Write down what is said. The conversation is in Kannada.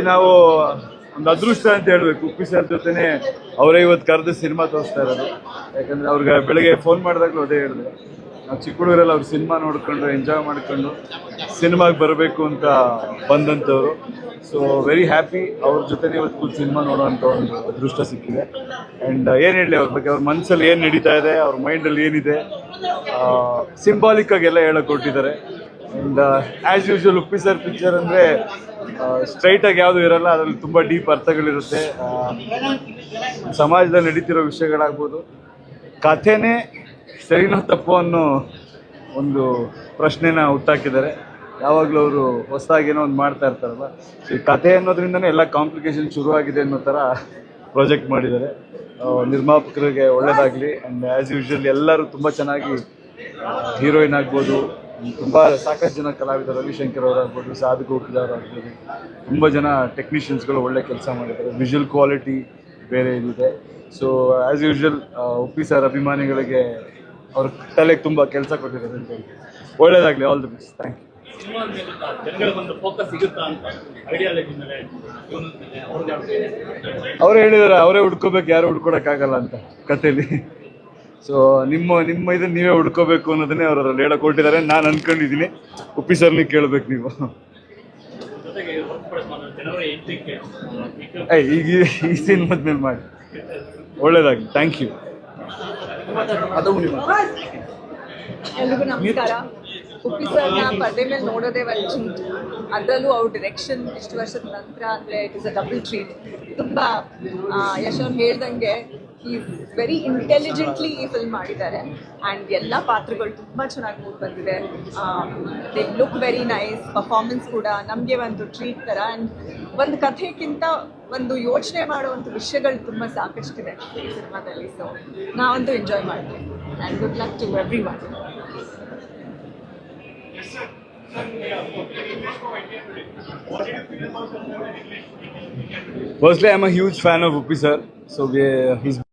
ನಾವು ಒಂದು ಅದೃಷ್ಟ ಅಂತ ಹೇಳ್ಬೇಕು ಉಪ್ಪಿ ಸರ್ ಜೊತೆನೆ ಅವರೇ ಇವತ್ತು ಕರೆದು ಸಿನಿಮಾ ತೋರಿಸ್ತಾ ಇರೋದು. ಯಾಕಂದ್ರೆ ಅವ್ರಿಗೆ ಬೆಳಗ್ಗೆ ಫೋನ್ ಮಾಡಿದಾಗಲೂ ಅದೇ ಹೇಳಿದೆ. ನಾವು ಚಿಕ್ಕ ಹುಡುಗರೆಲ್ಲ ಅವ್ರು ಸಿನಿಮಾ ನೋಡ್ಕೊಂಡು ಎಂಜಾಯ್ ಮಾಡ್ಕೊಂಡು ಸಿನಿಮಾಗೆ ಬರಬೇಕು ಅಂತ ಬಂದಂಥವ್ರು. ಸೊ ವೆರಿ ಹ್ಯಾಪಿ ಅವ್ರ ಜೊತೆನೇ ಇವತ್ತು ಸಿನಿಮಾ ನೋಡುವಂಥ ಒಂದು ಅದೃಷ್ಟ ಸಿಕ್ಕಿದೆ. ಆ್ಯಂಡ್ ಏನು ಹೇಳಿ ಅವ್ರ ಬಗ್ಗೆ, ಅವ್ರ ಮನಸ್ಸಲ್ಲಿ ಏನು ನಡೀತಾ ಇದೆ, ಅವ್ರ ಮೈಂಡಲ್ಲಿ ಏನಿದೆ ಸಿಂಬಾಲಿಕ್ ಆಗಿ ಎಲ್ಲ ಹೇಳಕ್ ಕೊಟ್ಟಿದ್ದಾರೆ. And as usual Uppi sir picture ಅಂದರೆ ಸ್ಟ್ರೈಟ್ ಆಗಿ ಯಾವುದು ಇರಲ್ಲ, ಅದರಲ್ಲಿ ತುಂಬ ಡೀಪ್ ಅರ್ಥಗಳಿರುತ್ತೆ. ಸಮಾಜದಲ್ಲಿ ನಡೀತಿರೋ ವಿಷಯಗಳಾಗ್ಬೋದು. ಕಥೆನೇ ಸರಿನೋ ತಪ್ಪು ಅನ್ನೋ ಒಂದು ಪ್ರಶ್ನೆನ ಹುಟ್ಟಾಕಿದ್ದಾರೆ. ಯಾವಾಗಲೂ ಅವರು ಹೊಸದಾಗಿ ಏನೋ ಒಂದು ಮಾಡ್ತಾ ಇರ್ತಾರಲ್ಲ. ಈ ಕಥೆ ಅನ್ನೋದ್ರಿಂದನೇ ಎಲ್ಲ ಕಾಂಪ್ಲಿಕೇಶನ್ ಶುರುವಾಗಿದೆ ಅನ್ನೋ ಥರ ಪ್ರಾಜೆಕ್ಟ್ ಮಾಡಿದ್ದಾರೆ. ನಿರ್ಮಾಪಕರಿಗೆ ಒಳ್ಳೆಯದಾಗಲಿ ಆ್ಯಂಡ್ ಆ್ಯಸ್ ಯೂಶ್ವಲ್ ಎಲ್ಲರೂ ತುಂಬ ಚೆನ್ನಾಗಿ ಹೀರೋಯಿನ್ ಆಗ್ಬೋದು. ತುಂಬ ಸಾಕಷ್ಟು ಜನ ಕಲಾವಿದರು ರವಿಶಂಕರ್ ಅವರಾಗ್ಬೋದು, ಸಾಧು ಗೋಪಿದಾರ್ ಆಗ್ಬೋದು ತುಂಬ ಜನ ಟೆಕ್ನಿಷಿಯನ್ಸ್ಗಳು ಒಳ್ಳೆ ಕೆಲಸ ಮಾಡಿದ್ದಾರೆ. ವಿಜುವಲ್ ಕ್ವಾಲಿಟಿ ಬೇರೆ ಇದೆ so as usual Uppi sir ಅಭಿಮಾನಿಗಳಿಗೆ ಅವ್ರ ತಲೆಗೆ ತುಂಬ ಕೆಲಸ ಕೊಟ್ಟಿದ್ದಾರೆ ಅಂತ ಹೇಳಿ ಒಳ್ಳೇದಾಗಲಿ all the best thank you ಅವ್ರು ಹೇಳಿದಾರೆ, ಅವರೇ ಹುಡ್ಕೋಬೇಕು, ಯಾರು ಹುಡ್ಕೊಡಕ್ಕಾಗಲ್ಲ ಅಂತ ಕಥೆಯಲ್ಲಿ ಸೊ ನಿಮ್ಮ ನಿಮ್ಮ ಇದು ನೀವೇ ಹುಡ್ಕೋಬೇಕು ಅನ್ನೋದನ್ನೇ ಅವರು ಅದ್ರಲ್ಲಿ ಹೇಳಕ್ ಹೊರಟಿದ್ದಾರೆ. ನಾನು ಅನ್ಕೊಂಡಿದ್ದೀನಿ. ಉಪ್ಪಿ ಸರ್ನಿ ಕೇಳ್ಬೇಕು ನೀವು. ಏಯ್ ಈಗ ಈ- ಈ ಸಿನಿಮಾದ ಮೇಲೆ ಮಾಡಿ. ಒಳ್ಳೇದಾಗಲಿ. ಥ್ಯಾಂಕ್ ಯು ಎಲ್ರಿಗೂ ನಮಸ್ಕಾರ. ಉಪ್ಪಿ ಸರ್ನ ಪರ್ದೆ ಮೇಲೆ ನೋಡೋದೇ ಒಂದು ಅದರಲ್ಲೂ ಅವ್ರ ಡಿರೆಕ್ಷನ್ ಇಷ್ಟು ವರ್ಷದ ನಂತರ ಅಂದರೆ it is a double treat ತುಂಬ ಯಶವನ್ ಹೇಳ್ದಂಗೆ ಈಸ್ ವೆರಿ ಇಂಟೆಲಿಜೆಂಟ್ಲಿ ಈ ಫಿಲ್ಮ್ ಮಾಡಿದ್ದಾರೆ. ಆ್ಯಂಡ್ ಎಲ್ಲ ಪಾತ್ರಗಳು ತುಂಬ ಚೆನ್ನಾಗಿ ಮೂಡ್ ಬಂದಿದೆ. They look very nice performance ಕೂಡ ನಮಗೆ ಒಂದು ಟ್ರೀಟ್ ಥರ ಆ್ಯಂಡ್ ಒಂದು ಕಥೆಗಿಂತ ಒಂದು ಯೋಚನೆ ಮಾಡುವಂಥ ವಿಷಯಗಳು ತುಂಬ ಸಾಕಷ್ಟಿದೆ ಈ ಸಿನಿಮಾದಲ್ಲಿ. ಸೊ ನಾವಂತೂ ಎಂಜಾಯ್ ಮಾಡ್ತೀವಿ. And good luck to everyone Firstly, I'm a huge fan of Upi sir. So we, he's